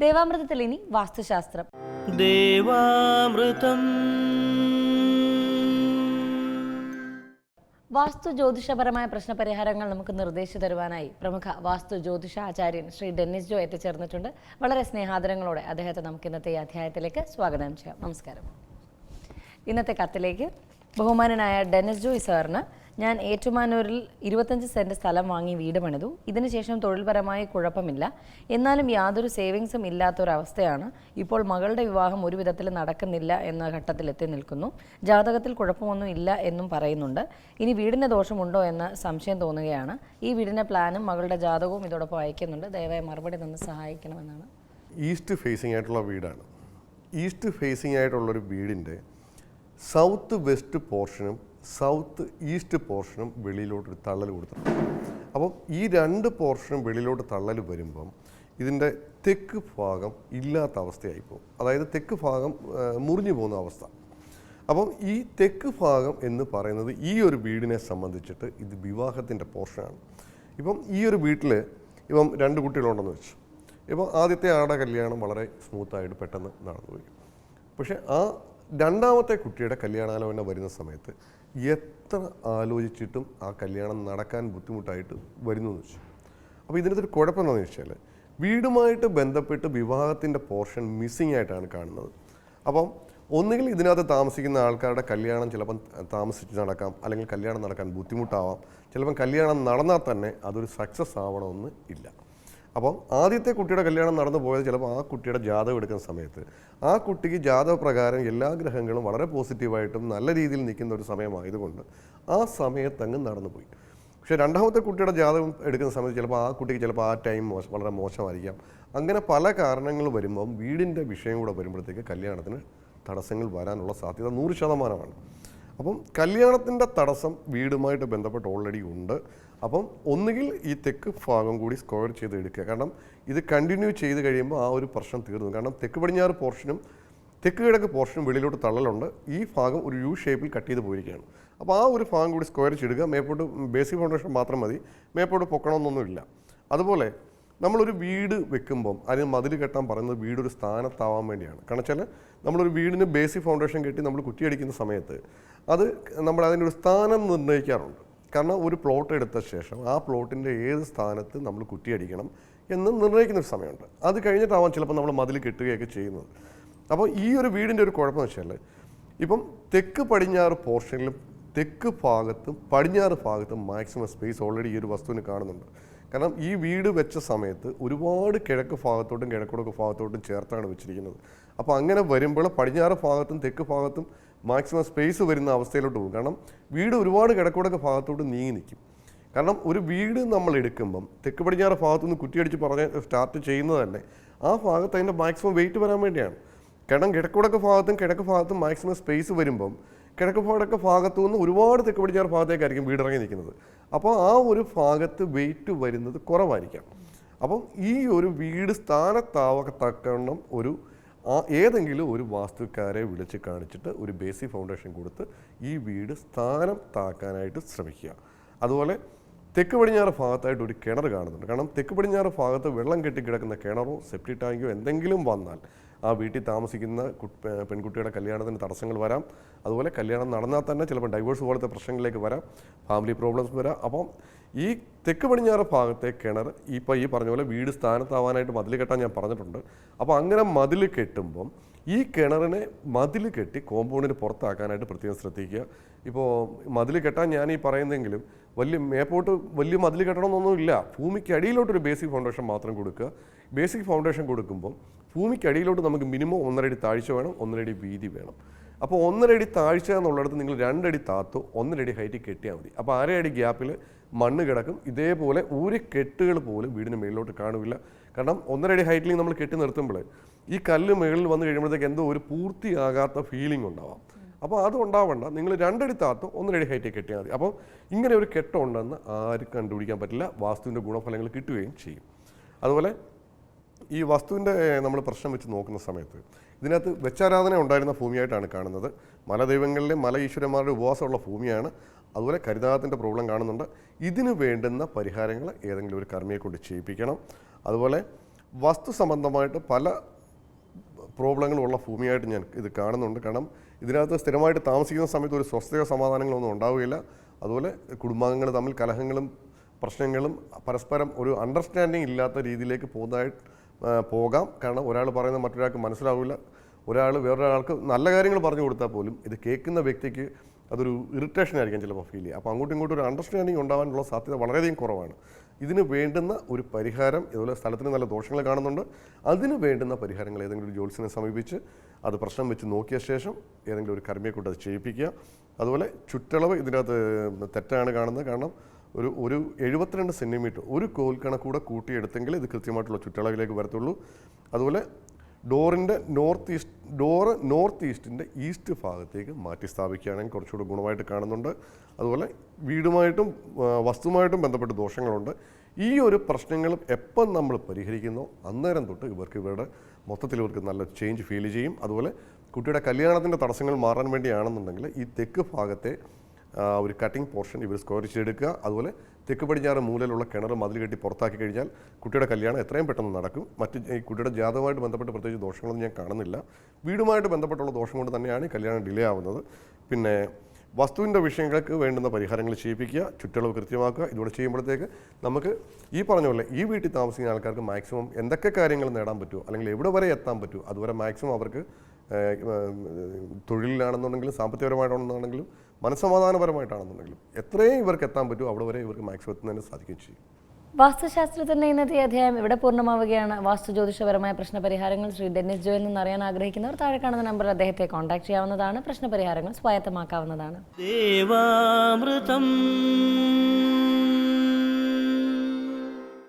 ദേവാമൃതത്തിൽ ഇനി വാസ്തുശാസ്ത്രം. ദേവാമൃതം. വാസ്തു ജ്യോതിഷപരമായ പ്രശ്നപരിഹാരങ്ങൾ നമുക്ക് നിർദ്ദേശിച്ചു തരുവാനായി പ്രമുഖ വാസ്തു ജ്യോതിഷ ആചാര്യൻ ശ്രീ ഡെന്നിസ് ജോ എത്തിച്ചേർന്നിട്ടുണ്ട്. വളരെ സ്നേഹാദരങ്ങളോടെ അദ്ദേഹത്തെ നമുക്ക് ഇന്നത്തെ ഈ അധ്യായത്തിലേക്ക് സ്വാഗതം ചെയ്യാം. നമസ്കാരം. ഇന്നത്തെ കത്തിലേക്ക് ബഹുമാനനായ ഡെന്നിസ് ജോയ് സാറിന് ഞാൻ ഏറ്റുമാനൂരിൽ ഇരുപത്തഞ്ച് സെന്റ് സ്ഥലം വാങ്ങി വീട് പണിതു. ഇതിനുശേഷം തൊഴിൽപരമായ കുഴപ്പമില്ല. എന്നാലും യാതൊരു സേവിങ്സും ഇല്ലാത്തൊരവസ്ഥയാണ്. ഇപ്പോൾ മകളുടെ വിവാഹം ഒരു വിധത്തിൽ നടക്കുന്നില്ല എന്ന ഘട്ടത്തിലെത്തി നിൽക്കുന്നു. ജാതകത്തിൽ കുഴപ്പമൊന്നും ഇല്ല എന്നും പറയുന്നുണ്ട്. ഇനി വീടിന് ദോഷമുണ്ടോ എന്ന സംശയം തോന്നുകയാണ്. ഈ വീടിന്റെ പ്ലാനും മകളുടെ ജാതകവും ഇതോടൊപ്പം അയക്കുന്നുണ്ട്. ദയവായി മറുപടി തന്ന് സഹായിക്കണമെന്നാണ്. ഈസ്റ്റ് ഫേസിംഗ് ആയിട്ടുള്ള വീടാണ്. ഈസ്റ്റ് ഫേസിംഗ് ആയിട്ടുള്ളൊരു വീടിന്റെ സൗത്ത് വെസ്റ്റ് പോർഷനും സൗത്ത് ഈസ്റ്റ് പോർഷനും വെളിയിലോട്ട് തള്ളൽ കൊടുത്തിട്ടുണ്ട് അപ്പം ഈ രണ്ട് പോർഷനും വെളിയിലോട്ട് തള്ളൽ വരുമ്പം ഇതിന്റെ തെക്ക് ഭാഗം ഇല്ലാത്ത അവസ്ഥയായി പോകും. അതായത് തെക്ക് ഭാഗം മുറിഞ്ഞു പോകുന്ന അവസ്ഥ. അപ്പം ഈ തെക്ക് ഭാഗം എന്ന് പറയുന്നത് ഈ ഒരു വീടിനെ സംബന്ധിച്ചിട്ട് ഇത് വിവാഹത്തിന്റെ പോർഷനാണ് ഇപ്പം ഈ ഒരു വീട്ടിൽ ഇപ്പം രണ്ട് കുട്ടികളുണ്ടെന്ന് വെച്ചു. ഇപ്പം ആദ്യത്തെ ആടെ കല്യാണം വളരെ സ്മൂത്തായിട്ട് പെട്ടെന്ന് നടന്നുപോയി. പക്ഷേ ആ രണ്ടാമത്തെ കുട്ടിയുടെ കല്യാണാലോചന വരുന്ന സമയത്ത് എത്ര ആലോചിച്ചിട്ടും ആ കല്യാണം നടക്കാൻ ബുദ്ധിമുട്ടായിട്ട് വരുന്നു എന്ന് വെച്ചു. അപ്പോൾ ഇതിനകത്തൊരു കുഴപ്പം എന്താണെന്ന് വെച്ചാൽ വീടുമായിട്ട് ബന്ധപ്പെട്ട് വിവാഹത്തിന്റെ പോർഷൻ മിസ്സിങ് ആയിട്ടാണ് കാണുന്നത്. അപ്പം ഒന്നുകിൽ ഇതിനകത്ത് താമസിക്കുന്ന ആൾക്കാരുടെ കല്യാണം ചിലപ്പം താമസിച്ച് നടക്കാം അല്ലെങ്കിൽ കല്യാണം നടക്കാൻ ബുദ്ധിമുട്ടാവാം. ചിലപ്പം കല്യാണം നടന്നാൽ തന്നെ അതൊരു സക്സസ് ആവണമെന്ന് ഇല്ല. അപ്പം ആദ്യത്തെ കുട്ടിയുടെ കല്യാണം നടന്നു പോയത് ചിലപ്പോൾ ആ കുട്ടിയുടെ ജാതകം എടുക്കുന്ന സമയത്ത്. ആ കുട്ടിക്ക് ജാതക പ്രകാരം എല്ലാ ഗ്രഹങ്ങളും വളരെ പോസിറ്റീവായിട്ടും നല്ല രീതിയിൽ നിൽക്കുന്ന ഒരു സമയമായതുകൊണ്ട് ആ സമയത്ത് അങ്ങ് നടന്നുപോയി. പക്ഷേ രണ്ടാമത്തെ കുട്ടിയുടെ ജാതകം എടുക്കുന്ന സമയത്ത് ചിലപ്പോൾ ആ കുട്ടിക്ക് ചിലപ്പോൾ ആ ടൈം മോശം വളരെ മോശമായിരിക്കാം. അങ്ങനെ പല കാരണങ്ങൾ വരുമ്പം വീടിന്റെ വിഷയം കൂടെ വരുമ്പോഴത്തേക്ക് കല്യാണത്തിന് തടസ്സങ്ങൾ വരാനുള്ള സാധ്യത നൂറ് ശതമാനമാണ്. അപ്പം കല്യാണത്തിന്റെ തടസ്സം വീടുമായിട്ട് ബന്ധപ്പെട്ട് ഓൾറെഡി ഉണ്ട്. അപ്പം ഒന്നുകിൽ ഈ തെക്ക് ഭാഗം കൂടി സ്ക്വയർ ചെയ്ത് എടുക്കുക. കാരണം ഇത് കണ്ടിന്യൂ ചെയ്ത് കഴിയുമ്പോൾ ആ ഒരു പ്രശ്നം തീർന്നു. കാരണം തെക്ക് പടിഞ്ഞാറ് പോർഷനും തെക്ക് കിഴക്ക് പോർഷനും വെളിയിലോട്ട് തള്ളലുണ്ട്. ഈ ഭാഗം ഒരു യു ഷേപ്പിൽ കട്ട് ചെയ്ത് പോയിരിക്കുകയാണ്. അപ്പോൾ ആ ഒരു ഭാഗം കൂടി സ്ക്വയർ ചെയ്തിടുക മേപ്പോട്ട് ബേസിക് ഫൗണ്ടേഷൻ മാത്രം മതി. മേപ്പോട്ട് പൊക്കണമെന്നൊന്നുമില്ല അതുപോലെ നമ്മളൊരു വീട് വെക്കുമ്പം അതിന് മതിൽ കെട്ടാൻ പറയുന്നത് വീടൊരു സ്ഥാനത്താവാൻ വേണ്ടിയാണ്. കാരണം വെച്ചാൽ നമ്മളൊരു വീടിന് ബേസിക് ഫൗണ്ടേഷൻ കെട്ടി നമ്മൾ കുറ്റിയടിക്കുന്ന സമയത്ത് അത് നമ്മൾ അതിന്റെ ഒരു സ്ഥാനം നിർണയിക്കാറുണ്ട്. കാരണം ഒരു പ്ലോട്ട് എടുത്ത ശേഷം ആ പ്ലോട്ടിന്റെ ഏത് സ്ഥാനത്ത് നമ്മൾ കുറ്റിയടിക്കണം എന്ന് നിർണയിക്കുന്ന ഒരു സമയമുണ്ട്. അത് കഴിഞ്ഞിട്ടാവാം ചിലപ്പോൾ നമ്മൾ മതിൽ കെട്ടുകയൊക്കെ ചെയ്യുന്നത്. അപ്പോൾ ഈ ഒരു വീടിന്റെ ഒരു കുഴപ്പമെന്ന് വെച്ചാൽ ഇപ്പം തെക്ക് പടിഞ്ഞാറ് പോർഷനിലും തെക്ക് ഭാഗത്തും പടിഞ്ഞാറ് ഭാഗത്തും മാക്സിമം സ്പേസ് ഓൾറെഡി ഈ ഒരു വസ്തുവിന് കാണുന്നുണ്ട്. കാരണം ഈ വീട് വെച്ച സമയത്ത് ഒരുപാട് കിഴക്ക് ഭാഗത്തോട്ടും കിഴക്കുടക്ക് ഭാഗത്തോട്ടും ചേർത്താണ് വെച്ചിരിക്കുന്നത്. അപ്പോൾ അങ്ങനെ വരുമ്പോൾ പടിഞ്ഞാറ് ഭാഗത്തും തെക്ക് ഭാഗത്തും മാക്സിമം സ്പേസ് വരുന്ന അവസ്ഥയിലോട്ട് പോകും. കാരണം വീട് ഒരുപാട് കിടക്കൂടൊക്കെ ഭാഗത്തോട്ട് നീങ്ങി നിൽക്കും. കാരണം ഒരു വീട് നമ്മൾ എടുക്കുമ്പം തെക്ക് പടിഞ്ഞാറ് ഭാഗത്തുനിന്ന് കുറ്റിയടിച്ച് പറഞ്ഞ് സ്റ്റാർട്ട് ചെയ്യുന്നത് തന്നെ ആ ഭാഗത്ത് അതിന്റെ മാക്സിമം വെയിറ്റ് വരാൻ വേണ്ടിയാണ്. കാരണം കിഴക്കുടക്ക് ഭാഗത്തും കിഴക്ക് ഭാഗത്തും മാക്സിമം സ്പേസ് വരുമ്പം കിഴക്ക് ഭാഗത്തൊക്കെ ഭാഗത്തു നിന്ന് ഒരുപാട് തെക്ക് പടിഞ്ഞാറ് ഭാഗത്തേക്കായിരിക്കും വീടിറങ്ങി നിൽക്കുന്നത്. അപ്പോൾ ആ ഒരു ഭാഗത്ത് വെയിറ്റ് വരുന്നത് കുറവായിരിക്കാം. അപ്പം ഈ ഒരു വീട് സ്ഥാനത്താവത്തക്കണം ഒരു ആ ഏതെങ്കിലും ഒരു വാസ്തുക്കാരെ വിളിച്ച് കാണിച്ചിട്ട് ഒരു ബേസിക് ഫൗണ്ടേഷൻ കൊടുത്ത് ഈ വീട് സ്ഥാനം താക്കാനായിട്ട് ശ്രമിക്കുക. അതുപോലെ തെക്ക് പടിഞ്ഞാറ് ഭാഗത്തായിട്ട് ഒരു കിണർ കാണുന്നുണ്ട്. കാരണം തെക്ക് പടിഞ്ഞാറ് ഭാഗത്ത് വെള്ളം കെട്ടിക്കിടക്കുന്ന കിണറോ സെപ്റ്റി ടാങ്കിയോ എന്തെങ്കിലും വന്നാൽ ആ വീട്ടിൽ താമസിക്കുന്ന പെൺകുട്ടിയുടെ കല്യാണത്തിന് തടസ്സങ്ങൾ വരാം. അതുപോലെ കല്യാണം നടന്നാൽ തന്നെ ചിലപ്പോൾ ഡൈവേഴ്സ് പോലത്തെ പ്രശ്നങ്ങളിലേക്ക് വരാം. ഫാമിലി പ്രോബ്ലംസ് വരാം. അപ്പം ഈ തെക്ക് പടിഞ്ഞാറ് ഭാഗത്തെ കിണർ ഇപ്പോൾ ഈ പറഞ്ഞ പോലെ വീട് സ്ഥാനത്താവാനായിട്ട് മതിൽ കെട്ടാൻ ഞാൻ പറഞ്ഞിട്ടുണ്ട്. അപ്പോൾ അങ്ങനെ മതിൽ കെട്ടുമ്പം ഈ കിണറിനെ മതിൽ കെട്ടി കോമ്പൗണ്ടിന് പുറത്താക്കാനായിട്ട് പ്രത്യേകം ശ്രദ്ധിക്കുക. ഇപ്പോൾ മതിൽ കെട്ടാൻ ഞാൻ ഈ പറയുന്നെങ്കിലും വലിയ മേപ്പോട്ട് വലിയ മതിൽ കെട്ടണമെന്നൊന്നുമില്ല ഭൂമിക്ക് അടിയിലോട്ടൊരു ബേസിക് ഫൗണ്ടേഷൻ മാത്രം കൊടുക്കുക. ബേസിക് ഫൗണ്ടേഷൻ കൊടുക്കുമ്പം ഭൂമിക്ക് അടിയിലോട്ട് നമുക്ക് മിനിമം ഒന്നരടി താഴ്ച വേണം ഒന്നരടി വീതി വേണം. അപ്പോൾ ഒന്നരടി താഴ്ച എന്നുള്ളിടത്ത് നിങ്ങൾ രണ്ടടി താത്തോ ഒന്നരടി ഹൈറ്റ് കെട്ടിയാൽ മതി. അപ്പോൾ അരയടി ഗ്യാപ്പിൽ മണ്ണ് കിടക്കും. ഇതേപോലെ ഒരു കെട്ടുകൾ പോലും വീടിന് മേളിലോട്ട് കാണില്ല കാരണം ഒന്നരടി ഹൈറ്റിൽ നമ്മൾ കെട്ടി നിർത്തുമ്പോൾ ഈ കല്ല് മുകളിൽ വന്നു കഴിയുമ്പോഴത്തേക്ക് എന്തോ ഒരു പൂർത്തിയാകാത്ത ഫീലിംഗ് ഉണ്ടാവാം. അപ്പോൾ അത് ഉണ്ടാവണ്ട. നിങ്ങൾ രണ്ടടി താത്തോ ഒന്നരടി ഹൈറ്റിൽ കെട്ടിയാൽ മതി. അപ്പോൾ ഇങ്ങനെ ഒരു കെട്ടുണ്ടെന്ന് ആരും കണ്ടുപിടിക്കാൻ പറ്റില്ല. വാസ്തുവിന്റെ ഗുണഫലങ്ങൾ കിട്ടുകയും ചെയ്യും. അതുപോലെ ഈ വസ്തുവിന്റെ നമ്മൾ പ്രശ്നം വെച്ച് നോക്കുന്ന സമയത്ത് ഇതിനകത്ത് വെച്ചാരാധന ഉണ്ടായിരുന്ന ഭൂമിയായിട്ടാണ് കാണുന്നത്. മലദൈവങ്ങളിലെ മല ഈശ്വരന്മാരുടെ ഉപവാസമുള്ള ഭൂമിയാണ്. അതുപോലെ കരുതാകത്തിന്റെ പ്രോബ്ലം കാണുന്നുണ്ട്. ഇതിന് വേണ്ടുന്ന പരിഹാരങ്ങൾ ഏതെങ്കിലും ഒരു കർമ്മിയെ കൊണ്ട് ചെയ്യിപ്പിക്കണം. അതുപോലെ വസ്തു സംബന്ധമായിട്ട് പല പ്രോബ്ലങ്ങളുള്ള ഭൂമിയായിട്ട് ഞാൻ ഇത് കാണുന്നുണ്ട്. കാരണം ഇതിനകത്ത് സ്ഥിരമായിട്ട് താമസിക്കുന്ന സമയത്ത് ഒരു സ്വസ്ഥയോ സമാധാനങ്ങളൊന്നും ഉണ്ടാവുകയില്ല. അതുപോലെ കുടുംബാംഗങ്ങൾ തമ്മിൽ കലഹങ്ങളും പ്രശ്നങ്ങളും പരസ്പരം ഒരു അണ്ടർസ്റ്റാൻഡിങ് ഇല്ലാത്ത രീതിയിലേക്ക് പോകുന്നതായിട്ട് പോകാം. കാരണം ഒരാൾ പറയുന്നത് മറ്റൊരാൾക്ക് മനസ്സിലാവില്ല. ഒരാൾ വേറൊരാൾക്ക് നല്ല കാര്യങ്ങൾ പറഞ്ഞു കൊടുത്താൽ പോലും ഇത് കേൾക്കുന്ന വ്യക്തിക്ക് അതൊരു ഇറിറ്റേഷൻ ആയിരിക്കാം ചിലപ്പോൾ ഫീൽ ചെയ്യുക അപ്പോൾ അങ്ങോട്ടും ഇങ്ങോട്ടും ഒരു അണ്ടർസ്റ്റാൻഡിങ് ഉണ്ടാകാനുള്ള സാധ്യത വളരെയധികം കുറവാണ്. ഇതിന് വേണ്ടുന്ന ഒരു പരിഹാരം ഇതുപോലെ സ്ഥലത്തിന് നല്ല ദോഷങ്ങൾ കാണുന്നുണ്ട്. അതിന് വേണ്ടുന്ന പരിഹാരങ്ങൾ ഏതെങ്കിലും ഒരു ജോത്സ്യനെ സമീപിച്ച് അത് പ്രശ്നം വെച്ച് നോക്കിയ ശേഷം ഏതെങ്കിലും ഒരു കർമ്മിയെ കൊണ്ട് അത് ചെയ്യിപ്പിക്കുക. അതുപോലെ ചുറ്റളവ് ഇതിനകത്ത് തെറ്റാണ് കാണുന്നത്. കാരണം ഒരു ഒരു എഴുപത്തിരണ്ട് സെന്റിമീറ്റർ ഒരു കോൽ കണക്കൂടെ കൂട്ടിയെടുത്തെങ്കിൽ ഇത് കൃത്യമായിട്ടുള്ള ചുറ്റളവിലേക്ക് വരത്തുള്ളൂ. അതുപോലെ ഡോറിന്റെ നോർത്ത് ഈസ്റ്റ് ഡോറ് നോർത്ത് ഈസ്റ്റിന്റെ ഈസ്റ്റ് ഭാഗത്തേക്ക് മാറ്റി സ്ഥാപിക്കുകയാണെങ്കിൽ കുറച്ചുകൂടി ഗുണമായിട്ട് കാണുന്നുണ്ട്. അതുപോലെ വീടുമായിട്ടും വസ്തുമായിട്ടും ബന്ധപ്പെട്ട് ദോഷങ്ങളുണ്ട്. ഈ ഒരു പ്രശ്നങ്ങൾ എപ്പം നമ്മൾ പരിഹരിക്കുന്നോ അന്നേരം തൊട്ട് ഇവർക്ക് ഇവരുടെ മൊത്തത്തിൽ ഇവർക്ക് നല്ല ചേഞ്ച് ഫീൽ ചെയ്യും. അതുപോലെ കുട്ടിയുടെ കല്യാണത്തിന്റെ തടസ്സങ്ങൾ മാറാൻ വേണ്ടിയാണെന്നുണ്ടെങ്കിൽ ഈ തെക്ക് ഭാഗത്തെ ഒരു കട്ടിംഗ് പോർഷൻ ഇവർ സ്ക്വയർ ചെയ്തെടുക്കുക അതുപോലെ തെക്ക് പടിഞ്ഞാറ് മൂലയിലുള്ള കിണർ മതിൽ കെട്ടി പുറത്താക്കി കഴിഞ്ഞാൽ കുട്ടിയുടെ കല്യാണം എത്രയും പെട്ടെന്ന് നടക്കും. മറ്റ് ഈ കുട്ടിയുടെ ജാതകമായിട്ട് ബന്ധപ്പെട്ട് പ്രത്യേകിച്ച് ദോഷങ്ങളൊന്നും ഞാൻ കാണുന്നില്ല. വീടുമായിട്ട് ബന്ധപ്പെട്ടുള്ള ദോഷം കൊണ്ട് തന്നെയാണ് കല്യാണം ഡിലേ ആവുന്നത്. പിന്നെ വസ്തുവിന്റെ വിഷയങ്ങൾക്ക് വേണ്ടുന്ന പരിഹാരങ്ങൾ ചെയ്യിപ്പിക്കുക ചുറ്റളവ് കൃത്യമാക്കുക. ഇതുകൂടെ ചെയ്യുമ്പോഴത്തേക്ക് നമുക്ക് ഈ പറഞ്ഞ പോലെ ഈ വീട്ടിൽ താമസിക്കുന്ന ആൾക്കാർക്ക് മാക്സിമം എന്തൊക്കെ കാര്യങ്ങൾ നേടാൻ പറ്റുമോ? അല്ലെങ്കിൽ എവിടെ വരെ എത്താൻ പറ്റുമോ? അതുവരെ മാക്സിമം അവർക്ക് തൊഴിലിലാണെന്നുണ്ടെങ്കിലും സാമ്പത്തികപരമായിട്ടാണെന്നുണ്ടെങ്കിലും മനസ്സമാധാനപരമായിട്ടാണെന്നുണ്ടെങ്കിലും എത്രയും ഇവർക്ക് എത്താൻ പറ്റുമോ അവിടെ വരെ ഇവർക്ക് മാക്സിമം എത്തുന്നതിന് സാധിക്കും ചെയ്യും. വാസ്തുശാസ്ത്രത്തിന്റെ ഇന്നത്തെ അധ്യായം ഇവിടെ പൂർണമാവുകയാണ്? വാസ്തു ജ്യോതിഷപരമായ പ്രശ്നപരിഹാരങ്ങൾ ശ്രീ ഡെന്നിസ് ജോയിൽ നിന്ന് അറിയാൻ ആഗ്രഹിക്കുന്നവർ താഴെ കാണുന്ന നമ്പറിൽ അദ്ദേഹത്തെ കോൺടാക്ട് ചെയ്യാവുന്നതാണ്. പ്രശ്നപരിഹാരങ്ങൾ സ്വായത്തമാക്കാവുന്നതാണ്. ദേവാമൃതം